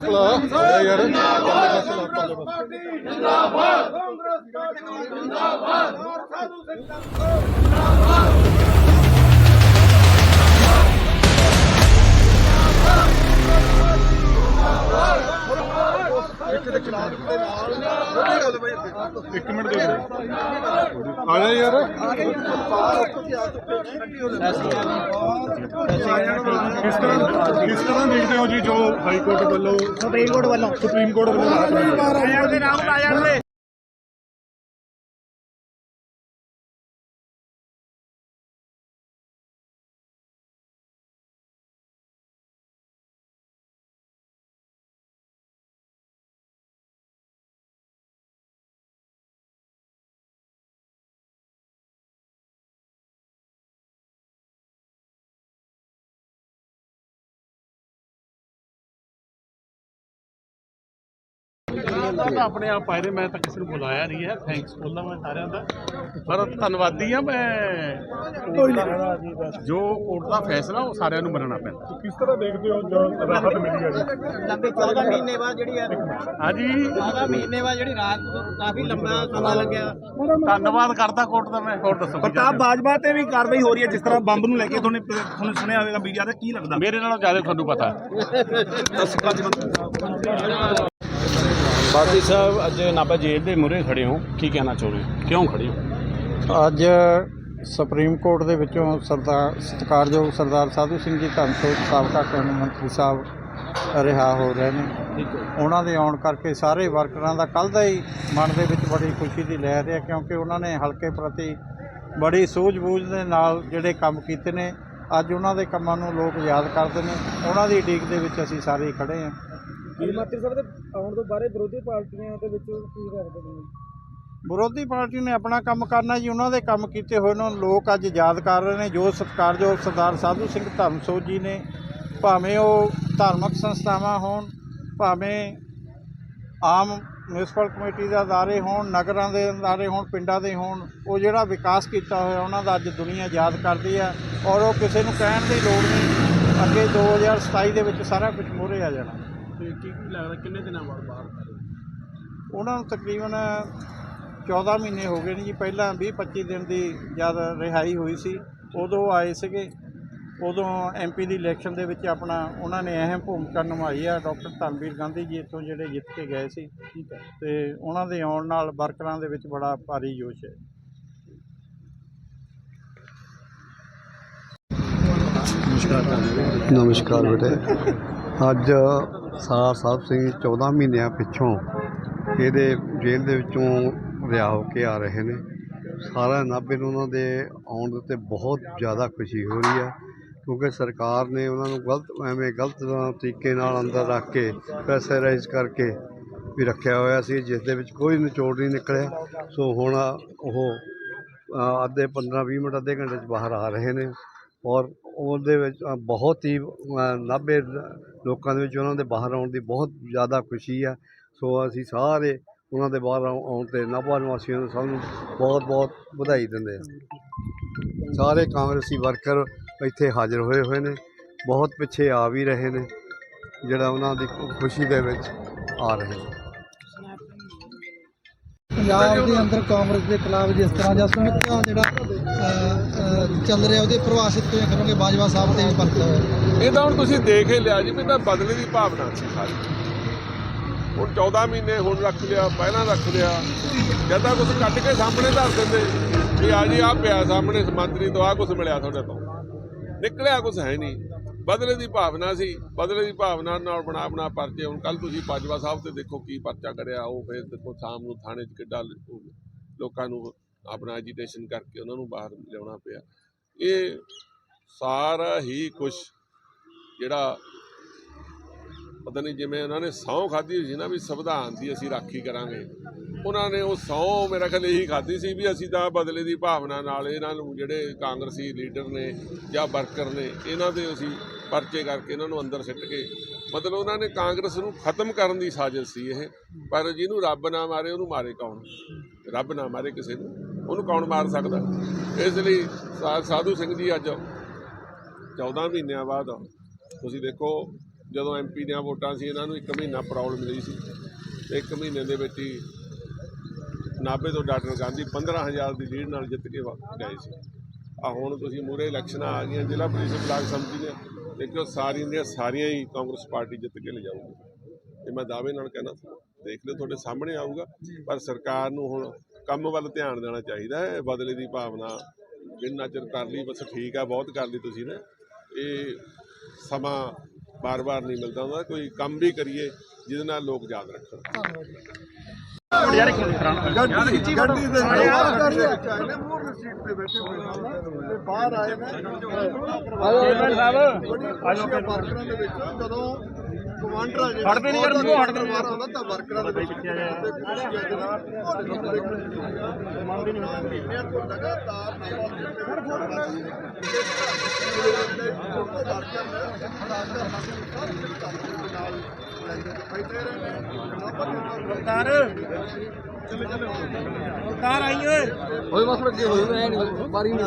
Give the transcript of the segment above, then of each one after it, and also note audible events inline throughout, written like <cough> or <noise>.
ਯਾਰ। ਇੱਕ ਮਿੰਟ ਦੇ ਆ ਜਾ ਯਾਰ। ਕਿਸ ਤਰ੍ਹਾਂ ਕਿਸ ਤਰ੍ਹਾਂ ਦੇਖਦੇ ਹੋ ਜੀ ਜੋ ਹਾਈ ਕੋਰਟ ਵੱਲੋਂ ਸੁਪਰੀਮ ਕੋਰਟ ਵੱਲੋਂ। ਸੁਪਰੀਮ ਕੋਰਟ ਵੱਲੋਂ ਰਾਹਤ ਮਿਲੀ ਹੈ? ਤਾਂ ਤਾਂ ਆਪਣੇ ਆਪ ਆਏ ਨੇ ਮੈਂ ਤਾਂ ਕਿਸੇ ਨੂੰ ਬੁਲਾਇਆ ਨਹੀਂ ਹੈ। ਥੈਂਕਸ ਬੋਲਦਾ ਮੈਂ ਸਾਰਿਆਂ ਦਾ। ਪਰ ਧੰਨਵਾਦੀ ਆ ਮੈਂ। ਜੋ ਕੋਰਟ ਦਾ ਫੈਸਲਾ ਉਹ ਸਾਰਿਆਂ ਨੂੰ ਮੰਨਣਾ ਪੈਂਦਾ। ਕਿਸ ਤਰ੍ਹਾਂ ਦੇਖਦੇ ਹੋ ਜੋ ਰਾਹਤ ਮਿਲੀ ਹੈ? ਜੀ ਲੰਬੇ 14 ਮਹੀਨੇ ਬਾਅਦ ਜਿਹੜੀ ਹੈ। ਹਾਂਜੀ। 14 ਮਹੀਨੇ ਬਾਅਦ ਜਿਹੜੀ ਰਾਤ ਕਾਫੀ ਲੰਬਾ ਸਮਾਂ ਲੱਗਿਆ। ਧੰਨਵਾਦ ਕਰਦਾ ਕੋਰਟ ਦਾ ਮੈਂ। ਹੋਰ ਦੱਸੋ ਪ੍ਰਤਾਪ? ਬਾਜਵਾ ਤੇ ਵੀ ਕਾਰਵਾਈ ਹੋ ਰਹੀ ਹੈ ਜਿਸ ਤਰ੍ਹਾਂ ਬੰਬ ਨੂੰ ਲੈ ਕੇ ਤੁਹਾਨੂੰ ਤੁਹਾਨੂੰ ਸੁਣਿਆ ਹੋਵੇਗਾ ਮੀਡੀਆ ਤੇ ਕੀ ਲੱਗਦਾ? ਮੇਰੇ ਨਾਲੋਂ ਜ਼ਿਆਦਾ ਤੁਹਾਨੂੰ ਪਤਾ। <laughs> ਬਾਦੀ ਸਾਹਿਬ ਅੱਜ ਨਾਭਾ ਜੇਲ੍ਹ ਦੇ ਮੂਹਰੇ ਖੜੇ ਹੋ। ਕੀ ਕਹਿਣਾ ਚਾਹੁੰਦੇ ਹੋ? ਕਿਉਂ ਖੜੇ ਹੋ? ਅੱਜ ਸੁਪਰੀਮ ਕੋਰਟ ਦੇ ਵਿੱਚੋਂ ਸਰਦਾਰ ਸਤਿਕਾਰਯੋਗ ਸਰਦਾਰ ਸਾਧੂ ਸਿੰਘ ਜੀ ਧੰਨਸੋਤ ਸਾਬਕਾ ਕਾਨੂੰਨ ਮੰਤਰੀ ਸਾਹਿਬ ਰਿਹਾ ਹੋ ਰਹੇ ਨੇ। ਉਹਨਾਂ ਦੇ ਆਉਣ ਕਰਕੇ ਸਾਰੇ ਵਰਕਰਾਂ ਦਾ ਕੱਲ ਦਾ ਹੀ ਮਨ ਦੇ ਵਿੱਚ ਬੜੀ ਖੁਸ਼ੀ ਦੀ ਲਹਿਰ ਹੈ ਕਿਉਂਕਿ ਉਹਨਾਂ ਨੇ ਹਲਕੇ ਪ੍ਰਤੀ ਬੜੀ ਸੂਝ-ਬੂਝ ਦੇ ਨਾਲ ਜਿਹੜੇ ਕੰਮ ਕੀਤੇ ਨੇ ਅੱਜ ਉਹਨਾਂ ਦੇ ਕੰਮਾਂ ਨੂੰ ਲੋਕ ਯਾਦ ਕਰਦੇ ਨੇ। ਉਹਨਾਂ ਦੀ ਉਡੀਕ ਦੇ ਵਿੱਚ ਅਸੀਂ ਸਾਰੇ ਖੜੇ ਹਾਂ। ਮੰਤਰੀ ਸਾਹਿਬ ਦੇ ਆਉਣ ਤੋਂ ਬਾਅਦ ਵਿਰੋਧੀ ਪਾਰਟੀਆਂ ਦੇ ਵਿੱਚ ਕੀ ਕਰਦੇ ਨੇ? ਵਿਰੋਧੀ ਪਾਰਟੀ ਨੇ ਆਪਣਾ ਕੰਮ ਕਰਨਾ ਜੀ, ਉਹਨਾਂ ਦੇ ਕੰਮ ਕੀਤੇ ਹੋਏ ਨੂੰ। ਲੋਕ ਅੱਜ ਯਾਦ ਕਰ ਰਹੇ ਨੇ, ਜੋ ਸਤਿਕਾਰਯੋਗ ਸਰਦਾਰ ਸਾਧੂ ਸਿੰਘ ਧਰਮਸੋਤ ਜੀ ਨੇ, ਭਾਵੇਂ ਉਹ ਧਾਰਮਿਕ ਸੰਸਥਾਵਾਂ ਹੋਣ, ਭਾਵੇਂ ਆਮ ਮਿਊਨਿਸਪਲ ਕਮੇਟੀ ਦੇ ਅਦਾਰੇ ਹੋਣ, ਨਗਰਾਂ ਦੇ ਅਦਾਰੇ ਹੋਣ, ਪਿੰਡਾਂ ਦੇ ਹੋਣ, ਉਹ ਜਿਹੜਾ ਵਿਕਾਸ ਕੀਤਾ ਹੋਇਆ, ਉਹਨਾਂ ਦਾ ਅੱਜ ਦੁਨੀਆ ਯਾਦ ਕਰਦੀ ਆ ਔਰ ਉਹ ਕਿਸੇ ਨੂੰ ਕਹਿਣ ਦੀ ਲੋੜ ਨਹੀਂ, ਅੱਗੇ 2027 ਦੇ ਵਿੱਚ ਸਾਰਾ ਕੁਝ ਮੂਹਰੇ ਆ ਜਾਣਾ। ਕੀ ਕੀ ਲੱਗਦਾ ਕਿੰਨੇ ਦਿਨਾਂ ਬਾਅਦ ਬਾਹਰ ਉਹਨਾਂ ਨੂੰ ਤਕਰੀਬਨ 14 ਮਹੀਨੇ ਹੋ ਗਏ ਨੇ ਜੀ। ਪਹਿਲਾਂ 20 25 ਦਿਨ ਦੀ ਜਦ ਰਿਹਾਈ ਹੋਈ ਸੀ ਉਦੋਂ ਆਏ ਸੀਗੇ। ਉਦੋਂ ਐਮਪੀ ਦੀ ਇਲੈਕਸ਼ਨ ਦੇ ਵਿੱਚ ਆਪਣਾ ਉਹਨਾਂ ਨੇ ਅਹਿਮ ਭੂਮਿਕਾ ਨਿਭਾਈ ਆ ਡਾਕਟਰ ਧਰਮਵੀਰ ਗਾਂਧੀ ਜੀ ਇੱਥੋਂ ਜਿਹੜੇ ਜਿੱਤ ਕੇ ਗਏ ਸੀ। ਤੇ ਉਹਨਾਂ ਦੇ ਆਉਣ ਨਾਲ ਵਰਕਰਾਂ ਦੇ ਵਿੱਚ ਬੜਾ ਭਾਰੀ ਜੋਸ਼ ਹੈ। ਨਮਸਕਾਰ ਬੇਟੇ। ਅੱਜ ਸਾਰ ਸਾਹਿਬ ਸਿੰਘ 14 ਮਹੀਨਿਆਂ ਪਿੱਛੋਂ ਇਹਦੇ ਜੇਲ੍ਹ ਦੇ ਵਿੱਚੋਂ ਰਿਹਾ ਹੋ ਕੇ ਆ ਰਹੇ ਨੇ। ਸਾਰਾ ਨਾਭੇ ਨੂੰ ਉਹਨਾਂ ਦੇ ਆਉਣ ਦੇ ਉੱਤੇ ਬਹੁਤ ਜ਼ਿਆਦਾ ਖੁਸ਼ੀ ਹੋ ਰਹੀ ਹੈ, ਕਿਉਂਕਿ ਸਰਕਾਰ ਨੇ ਉਹਨਾਂ ਨੂੰ ਗਲਤ, ਐਵੇਂ ਗਲਤ ਤਰੀਕੇ ਨਾਲ ਅੰਦਰ ਰੱਖ ਕੇ, ਪ੍ਰੈਸ਼ਰਾਈਜ਼ ਕਰਕੇ ਵੀ ਰੱਖਿਆ ਹੋਇਆ ਸੀ, ਜਿਸ ਦੇ ਵਿੱਚ ਕੋਈ ਨਿਚੋੜ ਨਹੀਂ ਨਿਕਲਿਆ। ਸੋ ਹੁਣ ਉਹ ਅੱਧੇ 15 20 ਮਿੰਟ, ਅੱਧੇ ਘੰਟੇ 'ਚ ਬਾਹਰ ਆ ਰਹੇ ਨੇ ਔਰ ਉਹਦੇ ਵਿੱਚ ਬਹੁਤ ਹੀ ਨਾਭੇ ਲੋਕਾਂ ਦੇ ਵਿੱਚ ਉਹਨਾਂ ਦੇ ਬਾਹਰ ਆਉਣ ਦੀ ਬਹੁਤ ਜ਼ਿਆਦਾ ਖੁਸ਼ੀ ਆ। ਸੋ ਅਸੀਂ ਸਾਰੇ ਉਹਨਾਂ ਦੇ ਬਾਹਰ ਆਉ- ਆਉਣ ਤੇ ਨਾਭਾ ਨਿਵਾਸੀਆਂ ਨੂੰ ਸਭ ਨੂੰ ਬਹੁਤ ਬਹੁਤ ਵਧਾਈ ਦਿੰਦੇ ਹਾਂ। ਸਾਰੇ ਕਾਂਗਰਸੀ ਵਰਕਰ ਇੱਥੇ ਹਾਜ਼ਰ ਹੋਏ ਹੋਏ ਨੇ, ਬਹੁਤ ਪਿੱਛੇ ਆ ਵੀ ਰਹੇ ਨੇ, ਜਿਹੜਾ ਉਹਨਾਂ ਦੀ ਖੁਸ਼ੀ ਦੇ ਵਿੱਚ ਆ ਰਹੇ ਨੇ। ਪੰਜਾਬ ਦੇ ਅੰਦਰ ਕਾਂਗਰਸ ਦੇ ਖਿਲਾਫ ਜਿਸ ਤਰ੍ਹਾਂ ਦਾ ਸਮਿੱਥਾ ਜਿਹੜਾ ਚੱਲ ਰਿਹਾ ਉਹਦੇ ਪ੍ਰਭਾਸ਼ਿਤ ਕਿਵੇਂ ਕਰੋਗੇ ਬਾਜਵਾ ਸਾਹਿਬ ਤੇ ਵੀ ਪਰਚਾ ਹੋਇਆ ਇਹ ਤਾਂ ਹੁਣ ਤੁਸੀਂ ਦੇਖ ਹੀ ਲਿਆ ਜੀ, ਵੀ ਤਾਂ ਬਦਲੇ ਦੀ ਭਾਵਨਾ ਸੀ ਸਾਰੀ। ਹੁਣ 14 ਮਹੀਨੇ ਹੁਣ ਰੱਖ ਲਿਆ, ਪਹਿਲਾਂ ਰੱਖ ਲਿਆ। ਜਦ ਤਾਂ ਕੁਝ ਕੱਢ ਕੇ ਸਾਹਮਣੇ ਧਰ ਦਿੰਦੇ, ਵੀ ਆ ਜੀ ਆ ਪਿਆ ਸਾਹਮਣੇ ਮੰਤਰੀ ਤੋਂ ਆ ਕੁਝ ਮਿਲਿਆ ਤੁਹਾਡੇ ਤੋਂ। ਨਿਕਲਿਆ ਕੁਝ ਹੈ ਨਹੀਂ। ਬਦਲੇ ਦੀ ਭਾਵਨਾ ਸੀ, ਬਦਲੇ ਦੀ ਭਾਵਨਾ ਨਾਲ ਬਣਾ ਬਣਾ ਪਰਚੇ। ਹੁਣ ਕੱਲ ਤੁਸੀਂ ਬਾਜਵਾ ਸਾਹਿਬ ਤੇ ਦੇਖੋ ਕੀ ਪਰਚਾ ਕਰਿਆ ਉਹ ਫਿਰ ਦੇਖੋ ਸ਼ਾਮ ਨੂੰ ਥਾਣੇ 'ਚ ਕਿੱਡਾ ਲੋਕਾਂ ਨੂੰ ਆਪਣਾ ਐਜੀਟੇਸ਼ਨ ਕਰਕੇ ਉਹਨਾਂ ਨੂੰ ਬਾਹਰ ਲਿਆਉਣਾ ਪਿਆ। ਇਹ ਸਾਰਾ ਹੀ ਕੁਝ ਜਿਹੜਾ ਪਤਾ ਨਹੀਂ ਜਿਵੇਂ ਉਹਨਾਂ ਨੇ ਸਹੁੰ ਖਾਧੀ ਹੋਈ ਸੀ ਨਾ ਵੀ ਸੰਵਿਧਾਨ ਦੀ ਅਸੀਂ ਰਾਖੀ ਕਰਾਂਗੇ। ਉਹਨਾਂ ਨੇ ਉਹ ਸਹੁੰ ਮੇਰਾ ਖਿਆਲ ਇਹੀ ਖਾਧੀ ਸੀ ਵੀ ਅਸੀਂ ਤਾਂ ਬਦਲੇ ਦੀ ਭਾਵਨਾ ਨਾਲ ਇਹਨਾਂ ਨੂੰ ਜਿਹੜੇ ਕਾਂਗਰਸੀ ਲੀਡਰ ਨੇ ਜਾਂ ਵਰਕਰ ਨੇ, ਇਹਨਾਂ ਦੇ ਅਸੀਂ ਪਰਚੇ ਕਰਕੇ ਇਹਨਾਂ ਨੂੰ ਅੰਦਰ ਸਿੱਟ ਕੇ, ਮਤਲਬ ਉਹਨਾਂ ਨੇ ਕਾਂਗਰਸ ਨੂੰ ਖਤਮ ਕਰਨ ਦੀ ਸਾਜ਼ਿਸ਼ ਸੀ ਇਹ, ਪਰ ਜਿਹਨੂੰ ਰੱਬ ਨਾ ਮਾਰੇ ਉਹਨੂੰ ਮਾਰੇ ਕੌਣ? ਰੱਬ ਨਾ ਮਾਰੇ ਕਿਸੇ ਨੂੰ, ਉਹਨੂੰ ਕੌਣ ਮਾਰ ਸਕਦਾ? ਇਸ ਲਈ ਸਾਧੂ ਸਿੰਘ ਜੀ ਅੱਜ 14 ਮਹੀਨਿਆਂ ਬਾਅਦ ਤੁਸੀਂ ਦੇਖੋ, ਜਦੋਂ ਐਮਪੀ ਦੀਆਂ ਵੋਟਾਂ ਸੀ, ਇਹਨਾਂ ਨੂੰ ਇੱਕ ਮਹੀਨਾ ਪ੍ਰੋਬਲਮ ਮਿਲੀ ਸੀ। ਤੇ ਇੱਕ ਮਹੀਨੇ ਦੇ ਵਿੱਚ ਹੀ ਨਾਭੇ ਤੋਂ ਡਾਕਟਰ ਗਾਂਧੀ 15000 ਦੀ ਲੀਡ ਨਾਲ ਜਿੱਤ ਕੇ ਵਾ- ਗਏ ਸੀ। ਆ ਹੁਣ ਤੁਸੀਂ ਮੂਰੇ ਇਲੈਕਸ਼ਨਾਂ ਆ ਗਈਆਂ, ਜ਼ਿਲ੍ਹਾ ਪ੍ਰੀਸ਼ਦ ਬਲਾਕ ਸੰਮਤੀ ਨੇ ਦੇਖੋ ਸਾਰੀਆਂ ਦੀਆਂ ਸਾਰੀਆਂ ਹੀ ਕਾਂਗਰਸ ਪਾਰਟੀ ਜਿੱਤ ਕੇ ਲੈ ਜਾਊਗੀ ਇਹ ਮੈਂ ਦਾਅਵੇ ਨਾਲ ਕਹਿਣਾ ਦੇਖ ਲਿਓ ਤੁਹਾਡੇ ਸਾਹਮਣੇ ਆਊਗਾ। ਪਰ ਸਰਕਾਰ ਨੂੰ ਹੁਣ ਕੰਮ ਵੱਲ ਧਿਆਨ ਦੇਣਾ ਚਾਹੀਦਾ ਹੈ। ਬਦਲੇ ਦੀ ਭਾਵਨਾ ਜਿੰਨਾ ਚਿਰ ਕਰ ਲਈ ਬਸ ਠੀਕ ਆ ਬਹੁਤ ਕਰ ਲਈ ਤੁਸੀਂ ਨੇ। ਇਹ ਸਮਾਂ ਬਾਰ-ਬਾਰ ਨਹੀਂ ਮਿਲਦਾ ਹੁੰਦਾ। ਕੋਈ ਕੰਮ ਵੀ ਕਰੀਏ ਜਿਹਦੇ ਨਾਲ ਲੋਕ ਯਾਦ ਰੱਖਣ। ਗੱਡੀ ਦੇ ਸੀਟ ਤੇ ਬੈਠੇ ਹੋਏ ਨੇ। ਤੇ ਬਾਹਰ ਆਏ ਨੇ। ਚੇਅਰਮੈਨ ਸਾਹਿਬ। ਆਜੋ ਵਰਕਰਾਂ ਦੇ ਵਿੱਚ ਜਦੋਂ ਕਮਾਂਡਰ ਆ ਜਿਹੜੇ ਹਟਦੇ ਨਹੀਂ ਯਾਰ ਮੂੰਹ ਹਟਦੇ ਨਹੀਂ ਆਉਂਦਾ ਤਾਂ ਵਰਕਰਾਂ ਦੇ ਵਿੱਚ ਪਿੱਛੇ ਆ ਮੰਨਦੇ ਨਹੀਂ ਹੁੰਦੇ। ਲਗਾਤਾਰ ਅਵਤਾਰ ਅਵਤਾਰ ਆਈ ਓਏ। ਹੋਏ ਬਸ ਲੱਗੇ ਹੋਏ ਐ ਨਹੀਂ ਬਾਰੀ ਨਹੀਂ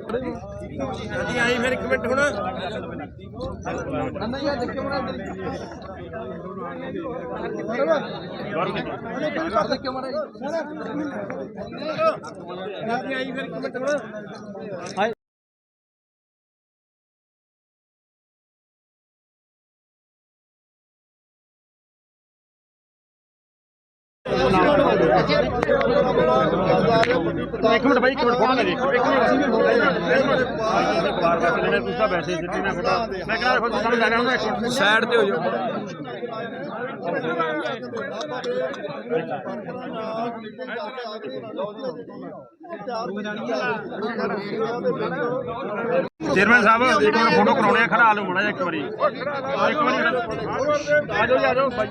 ਹਾਂਜੀ ਆਈ ਫਿਰ ਇੱਕ ਮਿੰਟ ਹੁਣ ਨੰਨਾ ਯਾਰ ਦੇਖਿਓ ਮਰਾ ਦੇਖਿਓ ਮਰਾ ਹਾਂਜੀ ਆਈ ਫਿਰ ਇੱਕ ਮਿੰਟ ਹੁਣ। ਇੱਕ ਮਿੰਟ ਬਾਈ ਇੱਕ ਮਿੰਟ ਫੋਟੋ ਲੈ ਜੀ ਇੱਕ ਮਿੰਟ ਅਸੀਂ ਵੀ ਫੋਟੋ ਲੈ ਬਾਰ ਬਾਰ ਲੈਣੇ ਤੁਸੀਂ ਤਾਂ ਵੈਸੇ ਸਿੱਟੀ ਨਾ ਫੋਟੋ ਮੈਂ ਕਹਿੰਦਾ ਫਿਰ ਤੁਹਾਨੂੰ ਲੈ ਲੈਣਾ ਇੱਕ ਮਿੰਟ। ਸਾਈਡ ਤੇ ਹੋ ਜਾਓ। ਚੇਅਰਮੈਨ ਸਾਹਿਬ ਇੱਕ ਮਿੰਟ ਫੋਟੋ ਕਰਾਉਣੇ ਆ ਖੜਾ ਲਓ ਮੜਾ ਇੱਕ ਵਾਰੀ। ਇੱਕ ਵਾਰੀ ਆਜੋ ਜੀ ਆਜੋ ਬਾਈ